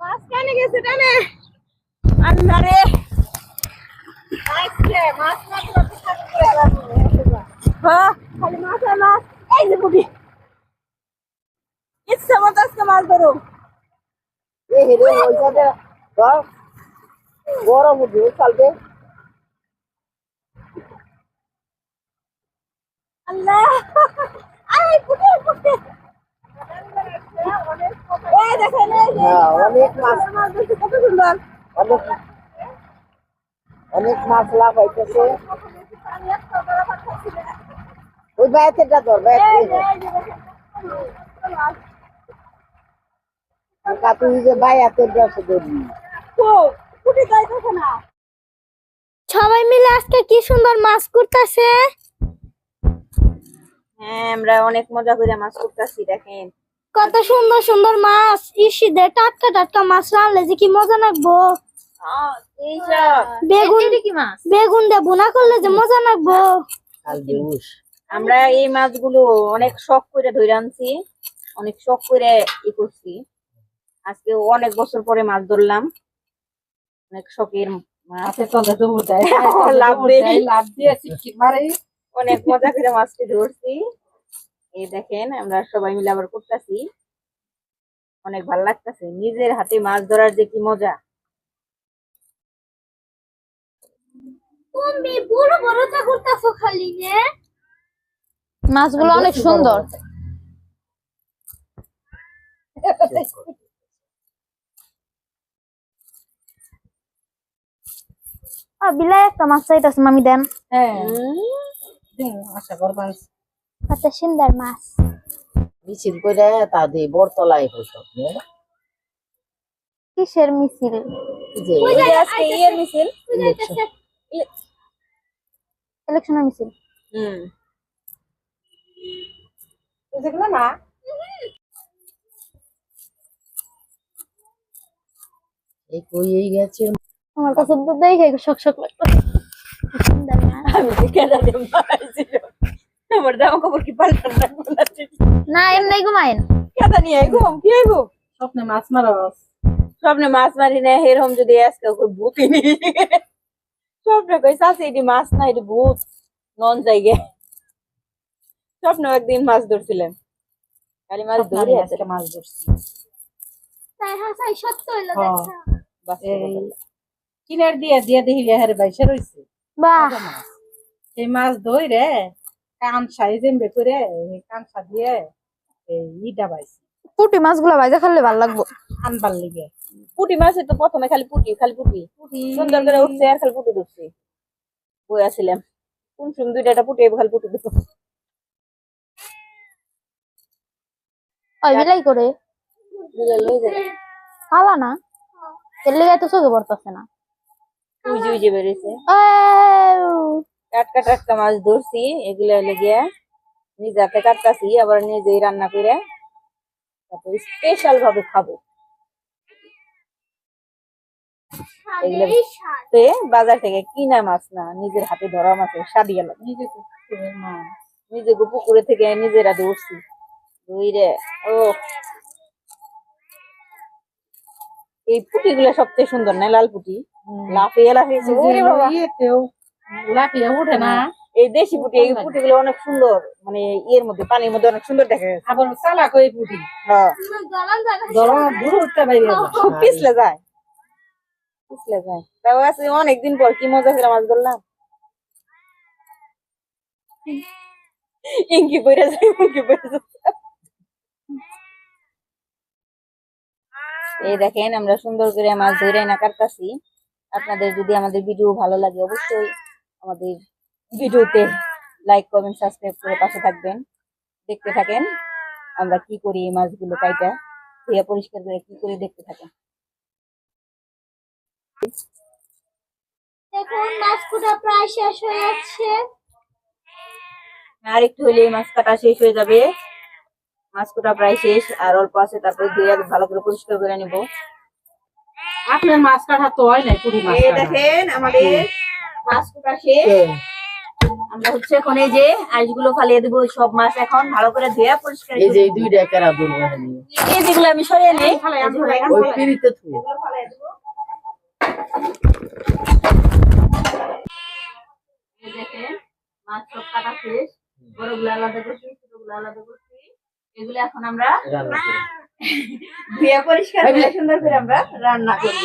মাঝখানে গেছে টানে আন্ধারে। আজকে মাছ মাছ মাছ করে হ্যাঁ খালি মাছ আর মাছ এই যে বুড়ি ইচ্ছা মতো আজকে মাছ ধরো এ হেরে ওইটাতে ধর বড় বুঝি চলবে আল্লাহ আই বুড়ি বুড়ি এই দেখেন এই যে হ্যাঁ, অনেক মাছ মাছ দেখছি কত সুন্দর অনেক অনেক মাছ লাভ হইতেছে। ওই বায়াতেটা ধর তুই যে ব্যবসা করবি সবাই মিলে আজকে কি সুন্দর মাছ করতেছে হ্যাঁ আমরা অনেক মজা করে মাছ করতেছি দেখেন। কত সুন্দর সুন্দর মাছ। ইসিদের টাটকা টাটকা মাছ রানলে যে কি মজা লাগবো। বেগুন বেগুন দিয়ে বোনা করলে যে মজা লাগবো। আমরা এই মাছগুলো অনেক শখ করে ধরে আনছি অনেক শখ করে ই করছি। আজকে অনেক বছর পরে মাছ ধরলাম। অনেক শখের মাছ। লাভ দেই। লাভ দিয়ে অনেক মজা করে মাছটি ধরছি। এই দেখেন আমরা সবাই মিলে আবার করতেছি। অনেক ভালো লাগতেছে। নিজের হাতে মাছ ধরার যে কি মজা। তুমি বড় বড় তা করতেছো খালি রে মাছগুলো অনেক সুন্দর। বিলাই একটা মাছ চাইতেছে মামি দেন। হ্যাঁ। কত সুন্দর মাছ। মিছিল করে তা দিয়ে বরতলায় হইসব কিসের মিছিল? যে আজকে ইয়ের মিছিল। ইলেকশনের মিছিল হুম দেখল না এই কই গেছে আমার কাছে তো দেখে শক শক লাগতেছে মাছ আমি তো কেনা দিয়ে আমার জামা কাপড় কি পাল্টান না না এমনি ঘুমাইন কেদা নিয়ে ঘুম কি আইবো স্বপ্নে মাছ মারা স্বপ্নে মাছ মারি না এরকম যদি আজকে ভূতি নি স্বপ্নে কই চাষি এটি মাছ না এটি ভূত। নন জায়গায়। স্বপ্নে একদিন মাছ ধরছিলেন। খালি মাছ ধরে আছে। মাছ ধরছি। তাই হ্যাঁ তাই সত্য হইল হ্যাঁ। দেখা। এই কিনার দিয়ে দিয়ে দেখি বাইসে রয়েছে এই মাছ ধরে কানসা এই জেম্বে করে দিয়ে এই ইটা বাইছে। পুটি মাছগুলো ভাজা খালে ভালো লাগবো। আনবার লিগে। পুটি মাছের তো প্রথমে খালি পুটি খালি পুটি। সুন্দর করে উঠছে আর খালি পুটি ধরছে। বই আসছিলাম কোন সময় দুইটা একটা পুটি খালি পুটি দিত ওই বিলাই করে। খালা না? এর লেগে তো চোখে পড়তেছে না। উই যে বেরিয়েছে। টাটকা টাটকা মাছ ধরছি এগুলো লেগে নিজে হাতে কাটতাছি আবার নিজেই রান্না করে তারপর স্পেশাল ভাবে খাব। এগুলো বাজার থেকে কিনা মাছ না নিজের হাতে ধরা মাছের স্বাদই আলাদা নিজে তো পুকুরের মাছ। নিজে গো পুকুরে থেকে নিজেরা ধরছি ধরে ও। এই পুটি গুলো সবচেয়ে সুন্দর না লাল পুটি? লাফিয়ে লাফিয়ে উঠে না। এই দেশি পুটি এই পুটি গুলো অনেক সুন্দর মানে ইয়ের মধ্যে পানির মধ্যে অনেক সুন্দর দেখা। আবার পুটি। হ্যাঁ। ধরো দূর উঠতে বাইরে যায়। খুব পিছলে যায়। অনেকদিন পর কি মজা করে মাছ ধরলাম? ইঙ্কি পড়ে পড়ে এই দেখেন, আমরা সুন্দর করে মাছ ধরে না কাটতাছি। আপনাদের যদি আমাদের ভিডিও ভালো লাগে, অবশ্যই আমাদের ভিডিওতে লাইক কমেন্ট সাবস্ক্রাইব করে পাশে থাকবেন। দেখতে থাকেন আমরা কি করি এই মাছগুলো কাইটা পরিষ্কার করে কি করে দেখতে থাকেন। দেখুন মাছকুটা প্রায় শেষ হয়ে যাচ্ছে। আর একটু হলে মাছ কাটা শেষ হয়ে যাবে। মাছকুটা প্রায় শেষ আর অল্প আছে তারপরে ধুয়ে ভালো করে পরিষ্কার করে নিব। আপনার মাছ কাটা তো হয় নাই পুরি মাছ দেখেন আমাদের মাছ কাটা শেষ আমরা হচ্ছে এখন এই যে আইসগুলো ফালিয়ে দেবো সব মাছ এখন ভালো করে ধুয়ে পরিষ্কার এই যে দুইটা কেরা দূর এই যেগুলো আমি সরিয়ে নেই ফালাই, আমি ফালাই, ওই পিড়িতে থু ফালিয়ে দেবো। এই দেখেন মাছ সব কাটা শেষ। বড়গুলো আলাদা করছি ছোটগুলো আলাদা করছি। এগুলো এখন আমরা ধুয়ে পরিষ্কার করে সুন্দর করে আমরা রান্না করব।